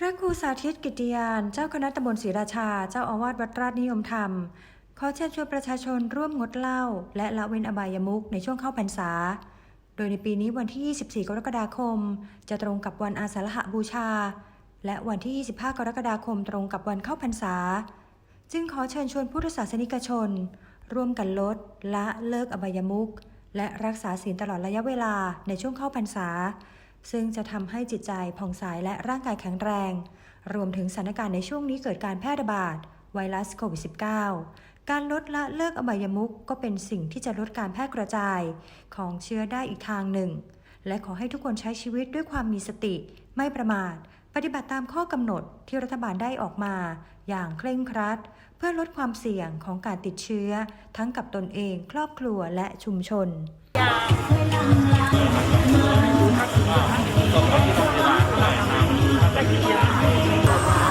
พระครูสาธิตกิติยาน เจ้าคณะตำบลศรีราชา เจ้าอาวาสวัดราชนิยมธรรม ขอเชิญชวนประชาชนร่วมงดเหล้าและละเว้นอบายมุขในช่วงเข้าพรรษา โดยในปีนี้วันที่ 24 กรกฎาคม จะตรงกับวันอาสาฬหบูชา และวันที่ 25 กรกฎาคมตรงกับวันเข้าพรรษา จึงขอเชิญชวนพุทธศาสนิกชน ร่วมกันลด ละเลิกอบายมุขและรักษาศีลตลอดระยะเวลาในช่วงเข้าพรรษา ซึ่งจะทำให้จิตใจผ่องใสและร่างกายแข็งแรง รวมถึงสถานการณ์ในช่วงนี้เกิดการแพร่ระบาดไวรัสโควิด -19 การลดละเลิกอบายมุขก็เป็นสิ่งที่จะลดการแพร่กระจายของเชื้อได้อีกทางหนึ่ง และขอให้ทุกคนใช้ชีวิตด้วยความมีสติ ไม่ประมาท ปฏิบัติตามข้อกำหนดที่รัฐบาลได้ออกมา อย่างเคร่งครัด เพื่อลดความเสี่ยงของการติดเชื้อ ทั้งกับตนเอง ครอบครัวและชุมชน Yeah.